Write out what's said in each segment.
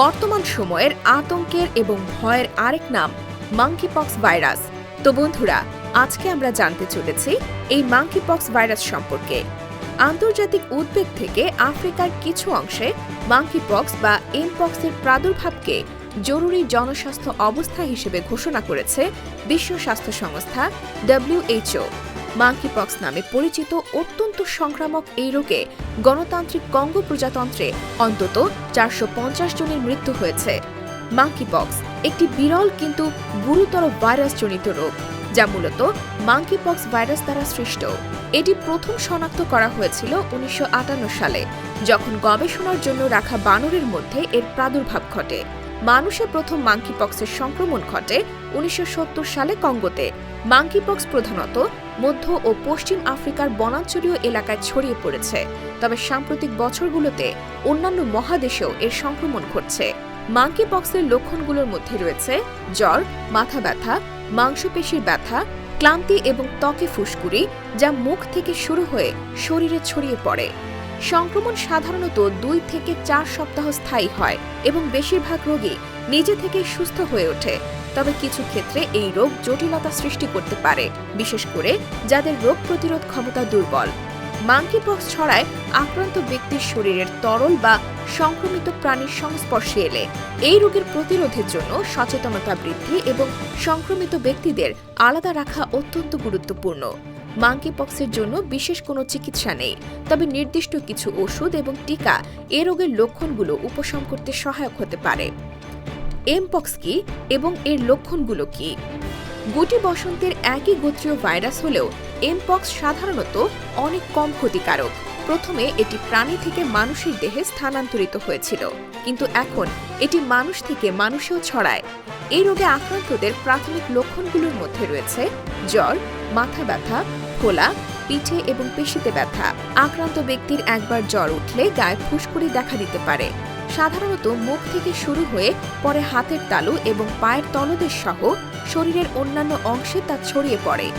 বর্তমান সময়ের আতঙ্কের এবং ভয়ের আরেক নাম মাঙ্কিপক্স ভাইরাস তো বন্ধুরা, আজকে আমরা জানতে চলেছি এই মাঙ্কিপক্স ভাইরাস সম্পর্কে। আন্তর্জাতিক উদ্বেগ থেকে আফ্রিকার কিছু অংশে মাঙ্কিপক্স বা এমপক্সের প্রাদুর্ভাবকে জরুরি জনস্বাস্থ্য অবস্থা হিসেবে ঘোষণা করেছে বিশ্ব স্বাস্থ্য সংস্থা ডব্লিউএইচও মাঙ্কিপক্স নামে পরিচিত অত্যন্ত সংক্রামক এই রোগে গণতান্ত্রিক কঙ্গো প্রজাতন্ত্রে অন্তত চারশো পঞ্চাশ জনের মৃত্যু হয়েছে। মাঙ্কিপক্স একটি বিরল কিন্তু গুরুতর ভাইরাসজনিত রোগ, যা মূলত মাঙ্কিপক্স ভাইরাস দ্বারা সৃষ্ট। এটি প্রথম শনাক্ত করা হয়েছিল উনিশশো আটান্ন সালে, যখন গবেষণার জন্য রাখা বানরের মধ্যে এর প্রাদুর্ভাব ঘটে। মানুষে প্রথম মাঙ্কিপক্সের সংক্রমণ ঘটে উনিশশো সত্তর সালে কঙ্গোতে। মাঙ্কিপক্স প্রধানত মধ্য ও পশ্চিম আফ্রিকার বনাঞ্চলীয় এলাকায় ছড়িয়ে পড়েছে। তবে সাম্প্রতিক বছরগুলোতে অন্যান্য মহাদেশেও এর সংক্রমণ ঘটছে। মাঙ্কিপক্সের লক্ষণগুলোর মধ্যে রয়েছে জ্বর, মাথা ব্যথা, মাংসপেশির ব্যথা, ক্লান্তি এবং ত্বকে ফুসকুড়ি, যা মুখ থেকে শুরু হয়ে শরীরে ছড়িয়ে পড়ে। সংক্রমণ সাধারণত দুই থেকে চার সপ্তাহ স্থায়ী হয় এবং বেশিরভাগ রোগী নিজে থেকেই সুস্থ হয়ে ওঠে। তবে কিছু ক্ষেত্রে এই রোগ জটিলতা সৃষ্টি করতে পারে, বিশেষ করে যাদের রোগ প্রতিরোধ ক্ষমতা দুর্বল। মাঙ্কিপক্স ছড়ায় আক্রান্ত ব্যক্তির শরীরের তরল বা সংক্রমিত প্রাণীর সংস্পর্শে এলে এই রোগের প্রতিরোধের জন্য সচেতনতা বৃদ্ধি এবং সংক্রমিত ব্যক্তিদের আলাদা রাখা অত্যন্ত গুরুত্বপূর্ণ। মাঙ্কিপক্সের জন্য বিশেষ কোনো চিকিৎসা নেই। তবে নির্দিষ্ট কিছু ওষুধ এবং টিকা এ রোগের লক্ষণগুলো উপশম করতে সহায়ক হতে পারে। এমপক্স কি এবং এর লক্ষণগুলো কি? গুটি বসন্তের একই গোত্রীয় ভাইরাস হলেও এমপক্স সাধারণত অনেক কম ক্ষতিকারক। প্রথমে এটি প্রাণী থেকে মানুষের দেহে স্থানান্তরিত হয়েছিল। কিন্তু এখন এটি মানুষ থেকে মানুষেও ছড়ায়। এই রোগে আক্রান্তদের প্রাথমিক লক্ষণগুলোর মধ্যে রয়েছে জ্বর, মাথা ব্যথা, ফোলা, পিঠে এবং পেশিতে ব্যথা। আক্রান্ত ব্যক্তির একবার জ্বর উঠলে গায়ে ফুসকুড়ি দেখা দিতে পারে। সাধারণত মুখ থেকে শুরু হয়ে পরে হাতের তালু এবং পায়ের তলদেশ সহ শরীরের অন্যান্য অংশে তা ছড়িয়ে পড়ে।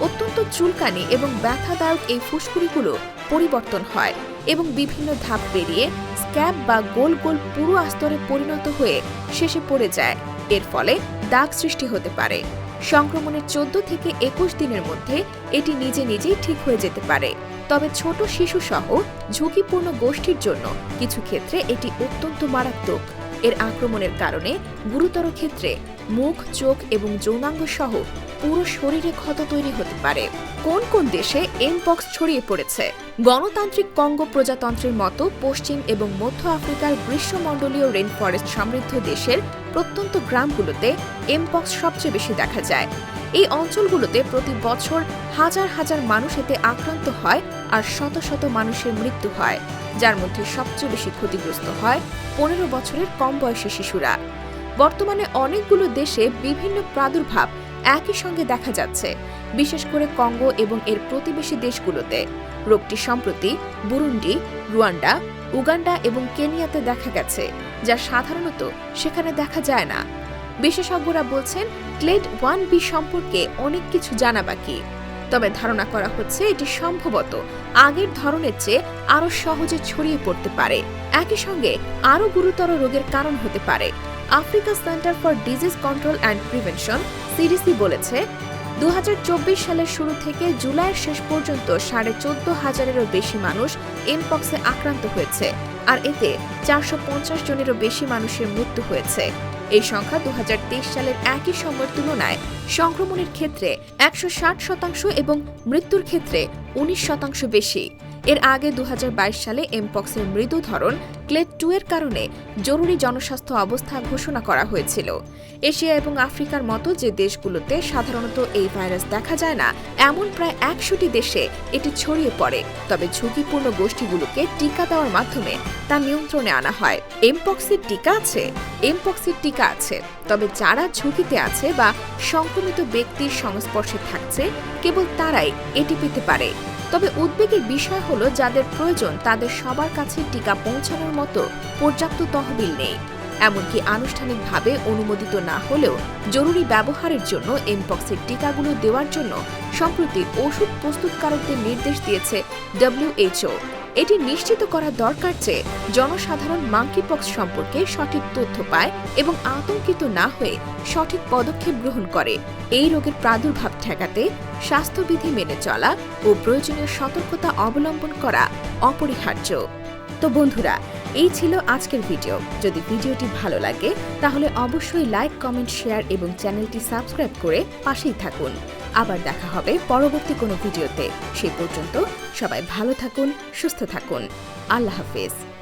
অত্যন্ত চুলকানি এবং ব্যথাদায়ক এই ফুসকুড়িগুলো পরিবর্তন হয় এবং বিভিন্ন ধাপ পেরিয়ে স্ক্যাব বা গোল গোল পুরো আস্তরে পরিণত হয়ে শেষে পড়ে যায়। এর ফলে দাগ সৃষ্টি হতে পারে। সংক্রমণের চোদ্দ থেকে একুশ দিনের মধ্যে এটি নিজে নিজেই ঠিক হয়ে যেতে পারে। তবে ছোট শিশু সহ ঝুঁকিপূর্ণ গোষ্ঠীর জন্য কিছু ক্ষেত্রে এটি অত্যন্ত মারাত্মক। এর আক্রমণের কারণে গুরুতর ক্ষেত্রে মুখ, চোখ এবং যৌনাঙ্গ সহ পুরো শরীরে ক্ষত তৈরি হতে পারে। কোন কোন দেশে এমপক্স ছড়িয়ে পড়েছে? গণতান্ত্রিক কঙ্গো প্রজাতন্ত্রের মতো পশ্চিম এবং মধ্য আফ্রিকার গ্রীষ্মমণ্ডলীয় রেন ফরেস্ট সমৃদ্ধ দেশের প্রত্যন্ত গ্রামগুলোতে এমপক্স সবচেয়ে বেশি দেখা যায়। এই অঞ্চলগুলোতে প্রতি বছর হাজার হাজার মানুষ এতে আক্রান্ত হয় আর শত শত মানুষের মৃত্যু হয়, যার মধ্যে সবচেয়ে বেশি ক্ষতিগ্রস্ত হয় পনেরো বছরের কম বয়সী শিশুরা। বর্তমানে অনেকগুলো দেশে বিভিন্ন প্রাদুর্ভাব একই সঙ্গে দেখা যাচ্ছে, বিশেষ করে কঙ্গো এবং এর প্রতিবেশী দেশগুলোতে। রোগটি সম্প্রতি বুরুন্ডি, রুয়ান্ডা, উগান্ডা এবং কেনিয়াতে দেখা গেছে, যা সাধারণত সেখানে দেখা যায় না। বিশেষজ্ঞরা বলছেন, ক্লেড ওয়ান বি সম্পর্কে অনেক কিছু জানা বাকি। তবে ধারণা করা হচ্ছে এটি সম্ভবত আগের ধরনের চেয়ে আরও সহজে ছড়িয়ে পড়তে পারে। একই সঙ্গে আরও গুরুতর রোগের কারণ হতে পারে। Africa centre for disease control and prevention, CDC বলেছে দু হাজার চব্বিশ সালের শুরু থেকে জুলাইয়ের শেষ পর্যন্ত সাড়ে চোদ্দ হাজারেরও বেশি মানুষ এমপক্সে আক্রান্ত হয়েছে, আর এতে চারশো পঞ্চাশ জনেরও বেশি মানুষের মৃত্যু হয়েছে। এই সংখ্যা দু হাজার তেইশ সালের একই সময়ের তুলনায় সংক্রমণের ক্ষেত্রে একশো ষাট শতাংশ এবং মৃত্যুর ক্ষেত্রে উনিশ শতাংশ বেশি। এর আগে দু হাজার বাইশ সালে এমপক্সের মৃদু ধরন ক্লেড টু এর কারণে জরুরি জনস্বাস্থ্য অবস্থা ঘোষণা করা হয়েছিল। এশিয়া এবং আফ্রিকার মতো যে দেশগুলোতে সাধারণত এই ভাইরাস দেখা যায় না, এমন প্রায় একশোটি দেশে এটি ছড়িয়ে পড়ে। তবে ঝুঁকিপূর্ণ গোষ্ঠীগুলোকে টিকা দেওয়ার মাধ্যমে তা নিয়ন্ত্রণে আনা হয়। এমপক্সের টিকা আছে? এমপক্সের টিকা আছে। তবে যারা ঝুঁকিতে আছে বা সংক্রমিত ব্যক্তির সংস্পর্শে থাকছে, কেবল তারাই এটি পেতে পারে। তবে উদ্বেগের বিষয় হলো যাদের প্রয়োজন, তাদের সবার কাছে টিকা পৌঁছানোর মতো পর্যাপ্ত তহবিল নেই। এমনকি আনুষ্ঠানিকভাবে অনুমোদিত না হলেও জরুরি ব্যবহারের জন্য এমপক্সের টিকাগুলো দেওয়ার জন্য সম্প্রতি ওষুধ প্রস্তুতকারকদের নির্দেশ দিয়েছে ডব্লিউএইচও এটি নিশ্চিত করা দরকার যে জনসাধারণ মাঙ্কিপক্স সম্পর্কে সঠিক তথ্য পায় এবং আতঙ্কিত না হয়ে সঠিক পদক্ষেপ গ্রহণ করে। এই রোগের প্রাদুর্ভাব ঠেকাতে স্বাস্থ্যবিধি মেনে চলা ও প্রয়োজনীয় সতর্কতা অবলম্বন করা অপরিহার্য। তো বন্ধুরা, এই ছিল আজকের ভিডিও। যদি ভিডিওটি ভালো লাগে, তাহলে অবশ্যই লাইক, কমেন্ট, শেয়ার এবং চ্যানেলটি সাবস্ক্রাইব করে পাশেই থাকুন। আবার দেখা হবে পরবর্তী কোনো ভিডিওতে। সেই পর্যন্ত সবাই ভালো থাকুন, সুস্থ থাকুন। আল্লাহ হাফেজ।